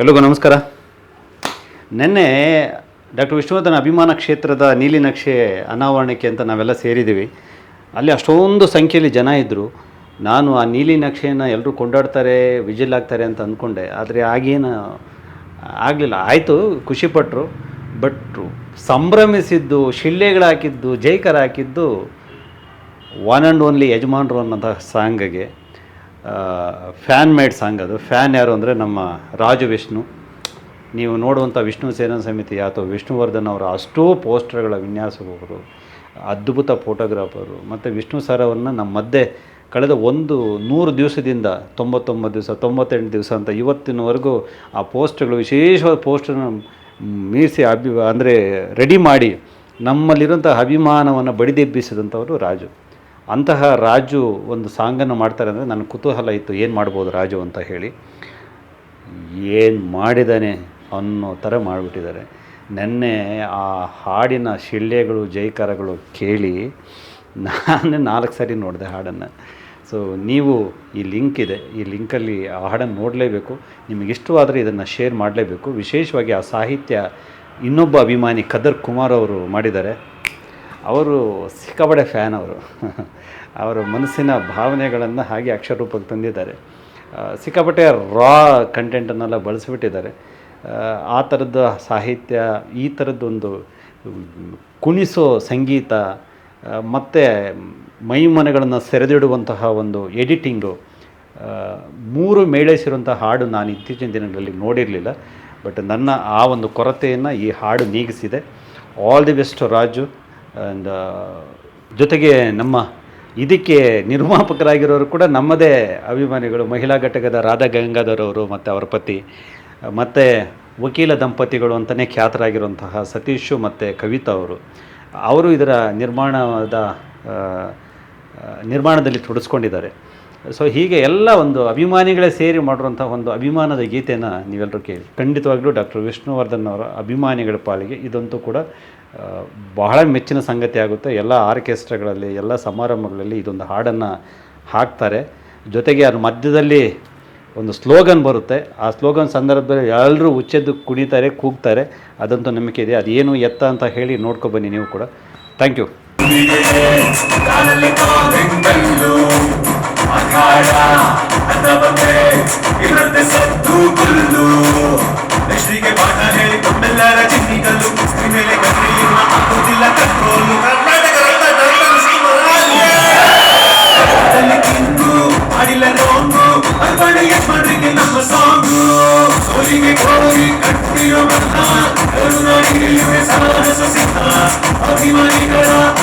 ಎಲ್ರಿಗೂ ನಮಸ್ಕಾರ. ನಿನ್ನೆ ಡಾಕ್ಟರ್ ವಿಷ್ಣುವರ್ಧನ್ ಅಭಿಮಾನ ಕ್ಷೇತ್ರದ ನೀಲಿ ನಕ್ಷೆ ಅನಾವರಣಕ್ಕೆ ಅಂತ ನಾವೆಲ್ಲ ಸೇರಿದ್ದೀವಿ. ಅಲ್ಲಿ ಅಷ್ಟೊಂದು ಸಂಖ್ಯೆಯಲ್ಲಿ ಜನ ಇದ್ದರು ನಾನು ಆ ನೀಲಿ ನಕ್ಷೆಯನ್ನು ಎಲ್ಲರೂ ಕೊಂಡಾಡ್ತಾರೆ, ವಿಜಿಲ್ ಆಗ್ತಾರೆ ಅಂತ ಅಂದ್ಕೊಂಡೆ. ಆದರೆ ಆಗೇನು ಆಗಲಿಲ್ಲ. ಆಯಿತು ಖುಷಿಪಟ್ಟರು ಬಟ್ ಸಂಭ್ರಮಿಸಿದ್ದು ಶಿಳ್ಳೆಗಳು ಹಾಕಿದ್ದು, ಜೈಕರ್ ಹಾಕಿದ್ದು ಒನ್ ಆ್ಯಂಡ್ ಓನ್ಲಿ ಯಜಮಾನ್ರು ಅನ್ನೋಂಥ ಸಾಂಗಿಗೆ ಫ್ಯಾನ್ ಮೇಡ್ ಸಾಂಗ್ ಅದು. ಫ್ಯಾನ್ ಯಾರು ಅಂದರೆ ನಮ್ಮ ರಾಜು ವಿಷ್ಣು. ನೀವು ನೋಡುವಂಥ ವಿಷ್ಣು ಸೇನಾ ಸಮಿತಿ ಅಥವಾ ವಿಷ್ಣುವರ್ಧನ್ ಅವರ ಅಷ್ಟೋ ಪೋಸ್ಟರ್ಗಳ ವಿನ್ಯಾಸಕರು ಅದ್ಭುತ ಫೋಟೋಗ್ರಾಫರು, ಮತ್ತು ವಿಷ್ಣು ಸರ್ ಅವ್ರನ್ನ ನಮ್ಮ ಮಧ್ಯೆ ಕಳೆದ ಒಂದು ನೂರು ದಿವಸದಿಂದ ತೊಂಬತ್ತೊಂಬತ್ತು ದಿವಸ, ತೊಂಬತ್ತೆಂಟು ದಿವಸ ಅಂತ ಇವತ್ತಿನವರೆಗೂ ಆ ಪೋಸ್ಟ್ಗಳು ವಿಶೇಷವಾದ ಪೋಸ್ಟರ್ನ ಮೀರಿಸಿ ಅಭಿ, ಅಂದರೆ ರೆಡಿ ಮಾಡಿ ನಮ್ಮಲ್ಲಿರುವಂಥ ಅಭಿಮಾನವನ್ನು ಬಡಿದೆಬ್ಬಿಸಿದಂಥವರು ರಾಜು. ಅಂತಹ ರಾಜು ಒಂದು ಸಾಂಗನ್ನು ಮಾಡ್ತಾರೆ ಅಂದರೆ ನನ್ನ ಕುತೂಹಲ ಇತ್ತು, ಏನು ಮಾಡ್ಬೋದು ರಾಜು ಅಂತ ಹೇಳಿ. ಏನು ಮಾಡಿದ್ದಾನೆ ಅನ್ನೋ ಥರ ಮಾಡಿಬಿಟ್ಟಿದ್ದಾರೆ. ನೆನ್ನೆ ಆ ಹಾಡಿನ ಶಿಳ್ಳೆಗಳು ಜೈಕಾರಗಳು ಕೇಳಿ ನಾನು ನಾಲ್ಕು ಸಾರಿ ನೋಡಿದೆ ಹಾಡನ್ನು. ಸೊ ನೀವು ಈ ಲಿಂಕ್ ಇದೆ, ಈ ಲಿಂಕಲ್ಲಿ ಆ ಹಾಡನ್ನು ನೋಡಲೇಬೇಕು. ನಿಮಗೆ ಇಷ್ಟವಾದರೆ ಇದನ್ನು ಶೇರ್ ಮಾಡಲೇಬೇಕು. ವಿಶೇಷವಾಗಿ ಆ ಸಾಹಿತ್ಯ ಇನ್ನೊಬ್ಬ ಅಭಿಮಾನಿ ಖದರ್ ಕುಮಾರ್ ಅವರು ಮಾಡಿದ್ದಾರೆ. ಅವರು ಸಿಕ್ಕಾಪಡೆ ಫ್ಯಾನ್ ಅವರು. ಅವರ ಮನಸ್ಸಿನ ಭಾವನೆಗಳನ್ನು ಹಾಗೆ ಅಕ್ಷರ ರೂಪಕ್ಕೆ ತಂದಿದ್ದಾರೆ ಸಿಕ್ಕಾಪಟ್ಟೆ ರಾ ಕಂಟೆಂಟನ್ನೆಲ್ಲ ಬಳಸಿಬಿಟ್ಟಿದ್ದಾರೆ. ಆ, ಥರದ ಸಾಹಿತ್ಯ ಈ ಥರದ್ದೊಂದು ಕುಣಿಸೋ ಸಂಗೀತ ಮತ್ತು ಮೈಮನೆಗಳನ್ನು ಸೆರೆದಿಡುವಂತಹ ಒಂದು ಎಡಿಟಿಂಗು ಮೂರು ಮೇಳೈಸಿರುವಂಥ ಹಾಡು ನಾನು ಇತ್ತೀಚಿನ ದಿನಗಳಲ್ಲಿ ನೋಡಿರಲಿಲ್ಲ. ಬಟ್ ನನ್ನ ಆ ಒಂದು ಕೊರತೆಯನ್ನು ಈ ಹಾಡು ನೀಗಿಸಿದೆ. All the best Raju. ಜೊತೆಗೆ ನಮ್ಮ ಇದಕ್ಕೆ ನಿರ್ಮಾಪಕರಾಗಿರೋರು ಕೂಡ ನಮ್ಮದೇ ಅಭಿಮಾನಿಗಳು. ಮಹಿಳಾ ಘಟಕದ ರಾಧಾ ಗಂಗಾಧರ್ ಅವರು ಮತ್ತು ಅವರ ಪತಿ, ಮತ್ತು ವಕೀಲ ದಂಪತಿಗಳು ಅಂತಲೇ ಖ್ಯಾತರಾಗಿರುವಂತಹ ಸತೀಶು ಮತ್ತು ಕವಿತಾ ಅವರು. ಅವರು ಇದರ ನಿರ್ಮಾಣದ ನಿರ್ಮಾಣದಲ್ಲಿ ತೊಡಸ್ಕೊಂಡಿದ್ದಾರೆ. ಸೊ ಹೀಗೆ ಎಲ್ಲ ಒಂದು ಅಭಿಮಾನಿಗಳೇ ಸೇರಿ ಮಾಡಿರುವಂಥ ಒಂದು ಅಭಿಮಾನದ ಗೀತೆಯನ್ನು ನೀವೆಲ್ಲರೂ ಕೇಳಿ. ಖಂಡಿತವಾಗ್ಲೂ ಡಾಕ್ಟರ್ ವಿಷ್ಣುವರ್ಧನ್ ಅವರ ಅಭಿಮಾನಿಗಳ ಪಾಲಿಗೆ ಇದಂತೂ ಕೂಡ ಬಹಳ ಮೆಚ್ಚಿನ ಸಂಗತಿ ಆಗುತ್ತೆ. ಎಲ್ಲ ಆರ್ಕೆಸ್ಟ್ರಾಗಳಲ್ಲಿ, ಎಲ್ಲ ಸಮಾರಂಭಗಳಲ್ಲಿ ಇದೊಂದು ಹಾಡನ್ನು ಹಾಕ್ತಾರೆ. ಜೊತೆಗೆ ಅದ್ರ ಮಧ್ಯದಲ್ಲಿ ಒಂದು ಸ್ಲೋಗನ್ ಬರುತ್ತೆ. ಆ ಸ್ಲೋಗನ್ ಸಂದರ್ಭದಲ್ಲಿ ಎಲ್ಲರೂ ಉಚ್ಚೆದ್ದು ಕುಣಿತಾರೆ, ಕೂಗ್ತಾರೆ. ಅದಂತೂ ನಂಬಿಕೆ ಇದೆ. ಅದೇನು ಎತ್ತ ಅಂತ ಹೇಳಿ ನೋಡ್ಕೊಬನ್ನಿ ನೀವು ಕೂಡ. ಥ್ಯಾಂಕ್ ಯು ಅಖಾಡ ಅದ ಬಂದೆ ಇರುತ್ತೆ ಸದ್ದು ಕುಲ್ಲು ನೆಕ್ಸ್ಟಿಗೆ ಪಾಠ ಹೇಳಿ ತಮ್ಮೆಲ್ಲರ ಚಿನ್ನಿಗಲ್ಲು. ಸ್ತ್ರೀ ಮೇಲೆ ಕಣ್ಣಿನ ಆಗುದಿಲ್ಲ ಕಂಟ್ರೋಲು ಕಿಂಗು ಮಾಡಿಲ್ಲ ರೋಂಗು ಅರ್ಪಣೆ ಯಜಮಾನ್ರಿಗೆ ನಮ್ಮ ಸಾಂಗು. ಸೋಲಿಗೆ ಕೋರಿ ಕಟ್ಟಿರೋ ಬಣ್ಣ. ಕರುನಾಡಿಗೆ ಸಾಹಸ ಸಿದ್ಧ